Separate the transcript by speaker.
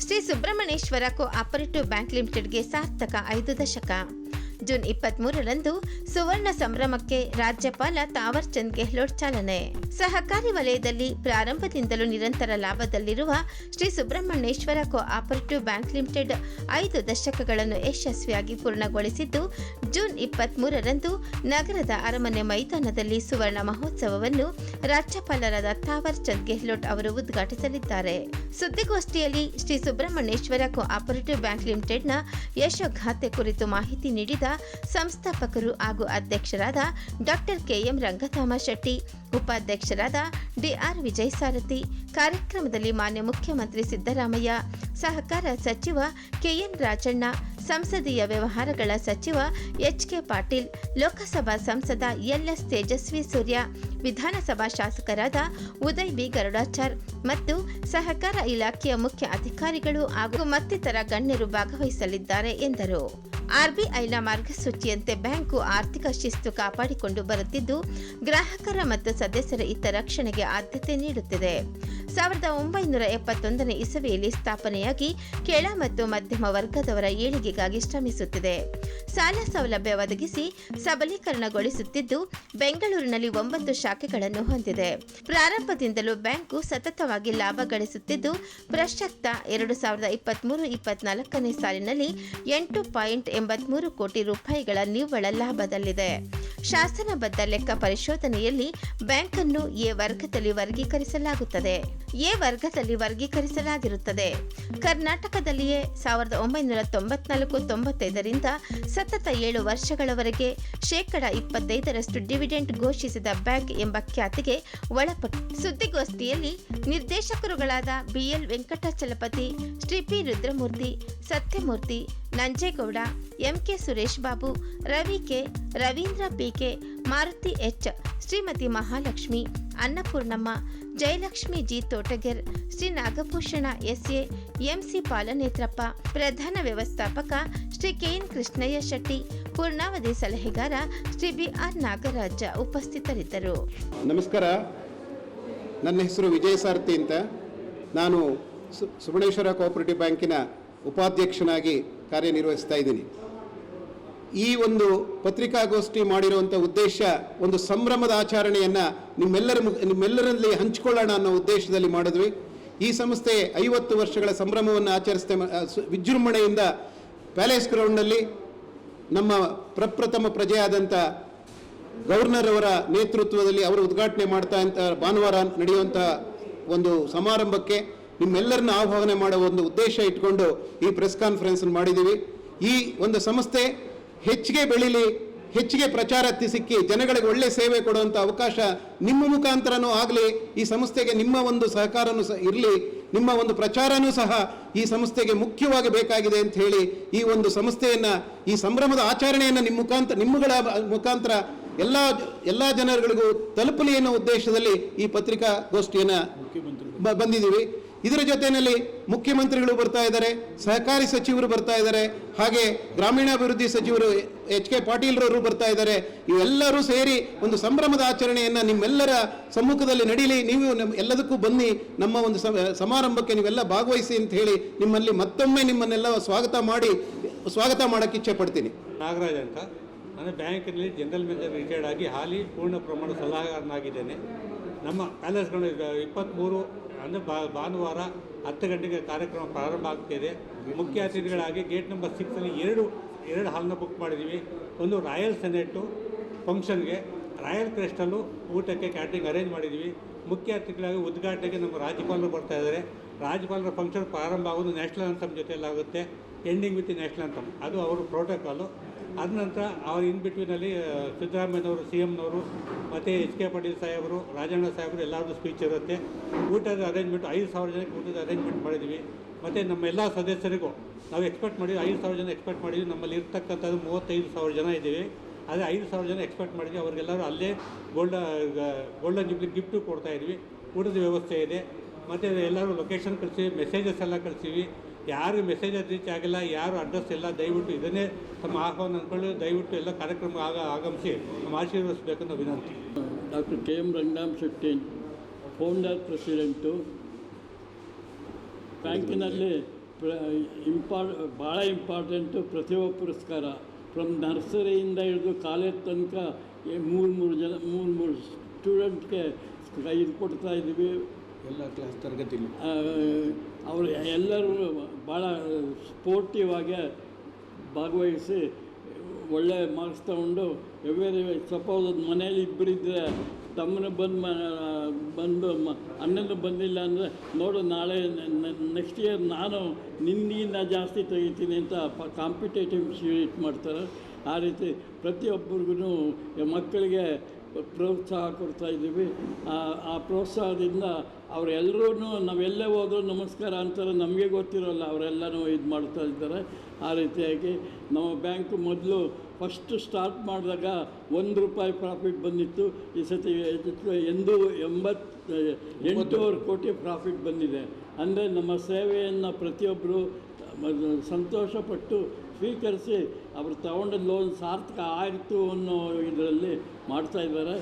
Speaker 1: Shri Subrahmanyeshwara cooperative bank ಲಿಮಿಟೆಡ್ಗೆ ಸಾರ್ಥಕ ಐದು ದಶಕ. ಜೂನ್ ಇಪ್ಪತ್ಮೂರರಂದು ಸುವರ್ಣ ಸಂಭ್ರಮಕ್ಕೆ ರಾಜ್ಯಪಾಲ ತಾವರ್ ಚಂದ್ ಗೆಹ್ಲೋಟ್ ಚಾಲನೆ ಸಹಕಾರಿ ವಲಯದಲ್ಲಿ ಪ್ರಾರಂಭದಿಂದಲೂ ನಿರಂತರ ಲಾಭದಲ್ಲಿರುವ Shri Subrahmanyeshwara cooperative bank limited ಐದು ದಶಕಗಳನ್ನು ಯಶಸ್ವಿಯಾಗಿ ಪೂರ್ಣಗೊಳಿಸಿದ್ದು ಜೂನ್ ಇಪ್ಪತ್ಮೂರರಂದು ನಗರದ ಅರಮನೆ ಮೈದಾನದಲ್ಲಿ ಸುವರ್ಣ ಮಹೋತ್ಸವವನ್ನು ರಾಜ್ಯಪಾಲರಾದ ತಾವರ್ ಚಂದ್ ಗೆಹ್ಲೋಟ್ ಅವರು ಉದ್ಘಾಟಿಸಲಿದ್ದಾರೆ. ಸುದ್ದಿಗೋಷ್ಠಿಯಲ್ಲಿ ಶ್ರೀ ಸುಬ್ರಹ್ಮಣ್ಯೇಶ್ವರ ಕೋಆಪರೇಟಿವ್ ಬ್ಯಾಂಕ್ ಲಿಮಿಟೆಡ್ನ ಯಶೋಘಾತೆ ಕುರಿತು ಮಾಹಿತಿ ನೀಡಿದ ಸಂಸ್ಥಾಪಕರು ಹಾಗೂ ಅಧ್ಯಕ್ಷರಾದ ಡಾಕ್ಟರ್ ಕೆಎಂ ರಂಗಧಾಮ ಶೆಟ್ಟಿ, ಉಪಾಧ್ಯಕ್ಷರಾದ ಡಿಆರ್ ವಿಜಯ್ ಸಾರಥಿ, ಕಾರ್ಯಕ್ರಮದಲ್ಲಿ ಮಾನ್ಯ ಮುಖ್ಯಮಂತ್ರಿ ಸಿದ್ದರಾಮಯ್ಯ, ಸಹಕಾರ ಸಚಿವ ಕೆಎನ್ ರಾಜಣ್ಣ ಸಂಸದೀಯ ವ್ಯವಹಾರಗಳ ಸಚಿವ ಎಚ್ ಕೆ ಪಾಟೀಲ್, ಲೋಕಸಭಾ ಸಂಸದ ಎಲ್ಎಸ್ ತೇಜಸ್ವಿ ಸೂರ್ಯ, ವಿಧಾನಸಭಾ ಶಾಸಕರಾದ ಉದಯ್ ಬಿ. ಗರುಡಾಚಾರ್ ಮತ್ತು ಸಹಕಾರ ಇಲಾಖೆಯ ಮುಖ್ಯ ಅಧಿಕಾರಿಗಳು ಹಾಗೂ ಮತ್ತಿತರ ಗಣ್ಯರು ಭಾಗವಹಿಸಲಿದ್ದಾರೆ ಎಂದರು. ಆರ್ಬಿಐನ ಮಾರ್ಗಸೂಚಿಯಂತೆ ಬ್ಯಾಂಕು ಆರ್ಥಿಕ ಶಿಸ್ತು ಕಾಪಾಡಿಕೊಂಡು ಬರುತ್ತಿದ್ದು, ಗ್ರಾಹಕರ ಮತ್ತು ಸದಸ್ಯರ ಹಿತರಕ್ಷಣೆಗೆ ಆದ್ಯತೆ ನೀಡುತ್ತಿದೆ. ಸಾವಿರದ ಒಂಬೈನೂರ ಎಪ್ಪತ್ತೊಂದನೇ ಇಸವಿಯಲ್ಲಿ ಸ್ಥಾಪನೆಯಾಗಿ ಕೆಳ ಮತ್ತು ಮಧ್ಯಮ ವರ್ಗದವರ ಏಳಿಗೆಗಾಗಿ ಶ್ರಮಿಸುತ್ತಿದೆ. ಸಾಲ ಸೌಲಭ್ಯ ಒದಗಿಸಿ ಸಬಲೀಕರಣಗೊಳಿಸುತ್ತಿದ್ದು ಬೆಂಗಳೂರಿನಲ್ಲಿ ಒಂಬತ್ತು ಶಾಖೆಗಳನ್ನು ಹೊಂದಿದೆ. ಪ್ರಾರಂಭದಿಂದಲೂ ಬ್ಯಾಂಕು ಸತತವಾಗಿ ಲಾಭ ಗಳಿಸುತ್ತಿದ್ದು ಪ್ರಸಕ್ತ ಎರಡು ಸಾವಿರದ ಇಪ್ಪತ್ಮೂರು ಇಪ್ಪತ್ನಾಲ್ಕನೇ ಸಾಲಿನಲ್ಲಿ ಎಂಟು ಪಾಯಿಂಟ್ ಎಂಬತ್ಮೂರು ಕೋಟಿ ರೂಪಾಯಿಗಳ ನಿವ್ವಳ ಲಾಭದಲ್ಲಿದೆ. ಶಾಸನಬದ್ಧ ಲೆಕ್ಕ ಪರಿಶೋಧನೆಯಲ್ಲಿ ಬ್ಯಾಂಕ್ ಅನ್ನು ಎ ವರ್ಗದಲ್ಲಿ ವರ್ಗೀಕರಿಸಲಾಗುತ್ತದೆ. ಎ ವರ್ಗದಲ್ಲಿ ವರ್ಗೀಕರಿಸಲಾಗಿರುತ್ತದೆ. ಕರ್ನಾಟಕದಲ್ಲಿಯೇ ಸಾವಿರದ ಒಂಬೈನೂರ ತೊಂಬತ್ನಾಲ್ಕು ತೊಂಬತ್ತೈದರಿಂದ ಸತತ ಏಳು ವರ್ಷಗಳವರೆಗೆ ಶೇಕಡ ಇಪ್ಪತ್ತೈದರಷ್ಟು ಡಿವಿಡೆಂಟ್ ಘೋಷಿಸಿದ ಬ್ಯಾಂಕ್ ಎಂಬ ಖ್ಯಾತಿಗೆ ಒಳಪಟ್ಟು ಸುದ್ದಿಗೋಷ್ಠಿಯಲ್ಲಿ ನಿರ್ದೇಶಕರುಗಳಾದ BL Venkatachalapathi, Shri P Rudramurthy Satyamurthy, Nanjegowda, MK Suresh Babu, Ravi K, Ravindra PK Maruti H, Shrimati Mahalakshmi, Annapoornamma, Jayalakshmi G Thotager, Shri Nagabhushana SA, MC Palanetrappa, ಪ್ರಧಾನ ವ್ಯವಸ್ಥಾಪಕ ಶ್ರೀ ಕೆಎನ್ ಕೃಷ್ಣಯ್ಯ ಶೆಟ್ಟಿ, ಪೂರ್ಣಾವಧಿ ಸಲಹೆಗಾರ ಶ್ರೀ ಬಿ ಆರ್ ನಾಗರಾಜ ಉಪಸ್ಥಿತರಿದ್ದರು.
Speaker 2: ನಮಸ್ಕಾರ. ನನ್ನ ಹೆಸರು ವಿಜಯ ಸಾರಥಿ ಅಂತ. ನಾನು ಸುಬಣೇಶ್ವರ ಕೋಆಪರೇಟಿವ್ ಬ್ಯಾಂಕಿನ ಉಪಾಧ್ಯಕ್ಷನಾಗಿ ಕಾರ್ಯನಿರ್ವಹಿಸ್ತಾ ಇದ್ದೀನಿ. ಈ ಒಂದು ಪತ್ರಿಕಾಗೋಷ್ಠಿ ಮಾಡಿರುವಂಥ ಉದ್ದೇಶ ಒಂದು ಸಂಭ್ರಮದ ಆಚರಣೆಯನ್ನು ನಿಮ್ಮೆಲ್ಲರ ನಿಮ್ಮೆಲ್ಲರಲ್ಲಿ ಹಂಚಿಕೊಳ್ಳೋಣ ಅನ್ನೋ ಉದ್ದೇಶದಲ್ಲಿ ಮಾಡಿದ್ವಿ. ಈ ಸಂಸ್ಥೆ ಐವತ್ತು ವರ್ಷಗಳ ಸಂಭ್ರಮವನ್ನು ಆಚರಿಸ್ತಾ ವಿಜೃಂಭಣೆಯಿಂದ ಪ್ಯಾಲೇಸ್ ಗ್ರೌಂಡ್ನಲ್ಲಿ ನಮ್ಮ ಪ್ರಪ್ರಥಮ ಪ್ರಜೆಯಾದಂಥ ಗವರ್ನರ್ ಅವರ ನೇತೃತ್ವದಲ್ಲಿ ಅವರು ಉದ್ಘಾಟನೆ ಮಾಡ್ತಾ ಭಾನುವಾರ ನಡೆಯುವಂಥ ಒಂದು ಸಮಾರಂಭಕ್ಕೆ ನಿಮ್ಮೆಲ್ಲರನ್ನ ಆಹ್ವಾನ ಮಾಡೋ ಒಂದು ಉದ್ದೇಶ ಇಟ್ಕೊಂಡು ಈ ಪ್ರೆಸ್ ಕಾನ್ಫರೆನ್ಸ್ ಮಾಡಿದ್ದೀವಿ. ಈ ಒಂದು ಸಂಸ್ಥೆ ಹೆಚ್ಚಿಗೆ ಬೆಳೀಲಿ ಹೆಚ್ಚಿಗೆ ಪ್ರಚಾರ ಸಿಕ್ಕಿ ಜನಗಳಿಗೆ ಒಳ್ಳೆ ಸೇವೆ ಕೊಡುವಂಥ ಅವಕಾಶ ನಿಮ್ಮ ಮುಖಾಂತರನೂ ಆಗಲಿ ಈ ಸಂಸ್ಥೆಗೆ ನಿಮ್ಮ ಒಂದು ಸಹಕಾರನೂ ಸಹ ಇರಲಿ ನಿಮ್ಮ ಒಂದು ಪ್ರಚಾರನೂ ಸಹ ಈ ಸಂಸ್ಥೆಗೆ ಮುಖ್ಯವಾಗಿ ಬೇಕಾಗಿದೆ ಅಂತ ಹೇಳಿ ಈ ಒಂದು ಸಂಸ್ಥೆಯನ್ನು ಈ ಸಂಭ್ರಮದ ಆಚರಣೆಯನ್ನು ನಿಮ್ಮ ಮುಖಾಂತರ ನಿಮ್ಮಗಳ ಮುಖಾಂತರ ಎಲ್ಲ ಎಲ್ಲ ಜನರುಗಳಿಗೂ ತಲುಪಲಿ ಅನ್ನೋ ಉದ್ದೇಶದಲ್ಲಿ ಈ ಪತ್ರಿಕಾಗೋಷ್ಠಿಯನ್ನು ಬಂದಿದ್ದೀವಿ. ಇದರ ಜೊತೆಯಲ್ಲಿ ಮುಖ್ಯಮಂತ್ರಿಗಳು ಬರ್ತಾ ಇದ್ದಾರೆ, ಸಹಕಾರಿ ಸಚಿವರು ಬರ್ತಾ ಇದ್ದಾರೆ, ಹಾಗೆ ಗ್ರಾಮೀಣಾಭಿವೃದ್ಧಿ ಸಚಿವರು ಎಚ್ ಕೆ ಪಾಟೀಲ್ರವರು ಬರ್ತಾ ಇದ್ದಾರೆ. ಇವೆಲ್ಲರೂ ಸೇರಿ ಒಂದು ಸಂಭ್ರಮದ ಆಚರಣೆಯನ್ನು ನಿಮ್ಮೆಲ್ಲರ ಸಮ್ಮುಖದಲ್ಲಿ ನಡೀಲಿ, ನೀವು ನಮ್ಮ ಎಲ್ಲದಕ್ಕೂ ಬನ್ನಿ, ನಮ್ಮ ಒಂದು ಸಮ- ಸಮಾರಂಭಕ್ಕೆ ನೀವೆಲ್ಲ ಭಾಗವಹಿಸಿ ಅಂತ ಹೇಳಿ ನಿಮ್ಮಲ್ಲಿ ಮತ್ತೊಮ್ಮೆ ನಿಮ್ಮನ್ನೆಲ್ಲ ಸ್ವಾಗತ ಮಾಡಿ, ಸ್ವಾಗತ ಮಾಡೋಕ್ಕೆ ಇಚ್ಛೆ ಪಡ್ತೀನಿ.
Speaker 3: ನಾಗರಾಜ್ ಅಂತ. ನಾನು ಬ್ಯಾಂಕಿನಲ್ಲಿ ಜನರಲ್ ಮ್ಯಾನೇಜರ್ ರಿಟೈರ್ಡ್ ಆಗಿ ಹಾಲಿ ಪೂರ್ಣ ಪ್ರಮಾಣ ಸಲಹೆಗಾರನಾಗಿದ್ದೇನೆ. ನಮ್ಮ ಪ್ಯಾಲೇಸ್ಗಳು ಇಪ್ಪತ್ತ್ಮೂರು ಅಂದರೆ ಭಾನುವಾರ ಹತ್ತು ಗಂಟೆಗೆ ಕಾರ್ಯಕ್ರಮ ಪ್ರಾರಂಭ ಆಗ್ತಿದೆ ಮುಖ್ಯ ಅತಿಥಿಗಳಾಗಿ ಗೇಟ್ ನಂಬರ್ ಸಿಕ್ಸಲ್ಲಿ ಎರಡು ಎರಡು ಹಾಲನ್ನ ಬುಕ್ ಮಾಡಿದ್ದೀವಿ ಒಂದು ರಾಯಲ್ ಸೆನೆಟು ಫಂಕ್ಷನ್ಗೆ. ರಾಯಲ್ ಕ್ರೆಸ್ಟಲ್ಲೂ ಊಟಕ್ಕೆ ಕ್ಯಾಟ್ರಿಂಗ್ ಅರೇಂಜ್ ಮಾಡಿದ್ದೀವಿ ಮುಖ್ಯ ಅತಿಥಿಗಳಾಗಿ ಉದ್ಘಾಟನೆಗೆ ನಮ್ಮ ರಾಜ್ಯಪಾಲರು ಬರ್ತಾ ಇದ್ದಾರೆ. ರಾಜ್ಯಪಾಲರ ಫಂಕ್ಷನ್ ಪ್ರಾರಂಭ ಆಗೋದು ನ್ಯಾಷನಲ್ ಅಂತಮ್ ಜೊತೆಯಲ್ಲಾಗುತ್ತೆ. ಎಂಡಿಂಗ್ ವಿತ್ ನ್ಯಾಷನಲ್ ಅಂತಮ್ ಅದು ಅವರು ಪ್ರೋಟೋಕಾಲು ಅದ ನಂತರ ಅವ್ರ ಇನ್ ಬಿಟ್ವಿನಲ್ಲಿ ಸಿದ್ದರಾಮಯ್ಯನವರು, ಸಿ ಎಮ್ನವರು ಮತ್ತು ಎಚ್ ಕೆ ಪಾಟೀಲ್ ಸಾಹೇಬರು, ರಾಜಣ್ಣ ಸಾಹೇಬರು ಎಲ್ಲರದ್ದು ಸ್ಪೀಚ್ ಇರುತ್ತೆ. ಊಟದ ಅರೇಂಜ್ಮೆಂಟ್ ಐದು ಸಾವಿರ ಜನಕ್ಕೆ ಊಟದ ಅರೇಂಜ್ಮೆಂಟ್ ಮಾಡಿದ್ವಿ. ಮತ್ತು ನಮ್ಮ ಎಲ್ಲ ಸದಸ್ಯರಿಗೂ ನಾವು ಎಕ್ಸ್ಪೆಕ್ಟ್ ಮಾಡಿದ್ವಿ, ಐದು ಸಾವಿರ ಜನ ಎಕ್ಸ್ಪೆಕ್ಟ್ ಮಾಡಿದ್ವಿ. ನಮ್ಮಲ್ಲಿ ಇರ್ತಕ್ಕಂಥದ್ದು ಮೂವತ್ತೈದು ಸಾವಿರ ಜನ ಇದ್ದೀವಿ. ಅದೇ ಐದು ಸಾವಿರ ಜನ ಎಕ್ಸ್ಪೆಕ್ಟ್ ಮಾಡಿದ್ವಿ. ಅವ್ರಿಗೆಲ್ಲರೂ ಅಲ್ಲೇ ಗೋಲ್ಡ ಗೋಲ್ಡನ್ ಜುಬ್ಲಿ ಗಿಫ್ಟು ಕೊಡ್ತಾಯಿದ್ವಿ ಊಟದ ವ್ಯವಸ್ಥೆ ಇದೆ. ಮತ್ತು ಎಲ್ಲರೂ ಲೊಕೇಶನ್ ಕಳಿಸಿವಿ ಮೆಸೇಜಸ್ ಎಲ್ಲ ಕಳಿಸಿವಿ ಯಾರು ಮೆಸೇಜ್ ರೀಚ್ ಆಗಿಲ್ಲ ಯಾರು ಅಡ್ರೆಸ್ ಇಲ್ಲ ದಯವಿಟ್ಟು ಇದನ್ನೇ ತಮ್ಮ ಆಹ್ವಾನ ಅಂದ್ಕೊಳ್ಳಿ ದಯವಿಟ್ಟು ಎಲ್ಲ ಕಾರ್ಯಕ್ರಮ ಆಗ ಆಗಮಿಸಿ ನಮ್ಮ ಆಶೀರ್ವದಿಸಬೇಕನ್ನೋ ವಿನಂತಿ.
Speaker 4: Doctor K M Ranganath Shetty founder president ಬ್ಯಾಂಕಿನಲ್ಲಿ ಪ್ರ ಇಂಪಾರ್ ಭಾಳ ಇಂಪಾರ್ಟೆಂಟು ಪ್ರತಿಭಾ ಪುರಸ್ಕಾರ. ಫ್ರಮ್ ನರ್ಸರಿಯಿಂದ ಹಿಡಿದು ಕಾಲೇಜ್ ತನಕ ಮೂರು ಮೂರು ಜನ ಮೂರು ಮೂರು ಸ್ಟೂಡೆಂಟ್ಗೆ ಇದು ಕೊಡ್ತಾ ಇದ್ದೀವಿ.
Speaker 2: ಎಲ್ಲ ಕ್ಲಾಸ್ ತರಗತಿಲಿ.
Speaker 4: ಅವರು ಎಲ್ಲರೂ ಭಾಳ ಸ್ಪೋರ್ಟಿವ್ ಭಾಗವಹಿಸಿ ಒಳ್ಳೆ ಮಾರ್ಕ್ಸ್ ತಗೊಂಡು ಎವ್ರಿ ಸಪೋಸ್ ಮನೇಲಿ ಇಬ್ಬರಿದ್ದರೆ ತಮ್ಮನ ಬಂದು ಮ ಬಂದು ಮ ಅಣ್ಣನೂ ಬಂದಿಲ್ಲ ಅಂದರೆ ನೋಡು ನಾಳೆ ನೆಕ್ಸ್ಟ್ ಇಯರ್ ನಾನು ನಿನ್ನಿಂದ ಜಾಸ್ತಿ ತೆಗಿತೀನಿ ಅಂತ ಪ ಕಾಂಪಿಟೇಟಿವ್ ಶೀಟ್ ಮಾಡ್ತಾರೆ. ಆ ರೀತಿ ಪ್ರತಿಯೊಬ್ಬರಿಗೂ ಮಕ್ಕಳಿಗೆ ಪ್ರೋತ್ಸಾಹ ಕೊಡ್ತಾ ಇದ್ದೀವಿ. ಆ ಪ್ರೋತ್ಸಾಹದಿಂದ ಅವರೆಲ್ಲರೂ ನಾವೆಲ್ಲೇ ಹೋದರೂ ನಮಸ್ಕಾರ ಅಂತಾರೆ, ನಮಗೆ ಗೊತ್ತಿರೋಲ್ಲ, ಅವರೆಲ್ಲನೂ ಇದು ಮಾಡ್ತಾ ಇದ್ದಾರೆ. ಆ ರೀತಿಯಾಗಿ ನಮ್ಮ ಬ್ಯಾಂಕ್ ಮೊದಲು ಫಸ್ಟ್ ಸ್ಟಾರ್ಟ್ ಮಾಡಿದಾಗ ಒಂದು ರೂಪಾಯಿ ಪ್ರಾಫಿಟ್ ಬಂದಿತ್ತು, ಈ ಸತಿ ಎಂದು ಎಂಬತ್ತು ಎಂಟೂವರೆ ಕೋಟಿ ಪ್ರಾಫಿಟ್ ಬಂದಿದೆ. ಅಂದರೆ ನಮ್ಮ ಸೇವೆಯನ್ನು ಪ್ರತಿಯೊಬ್ಬರು ಸಂತೋಷಪಟ್ಟು ಸ್ವೀಕರಿಸಿ ಅವರು ತಗೊಂಡ ಲೋನ್ ಸಾರ್ಥಕ ಆಯಿತು ಅನ್ನೋ ಇದರಲ್ಲಿ ಮಾಡ್ತಾ ಇದ್ದಾರೆ.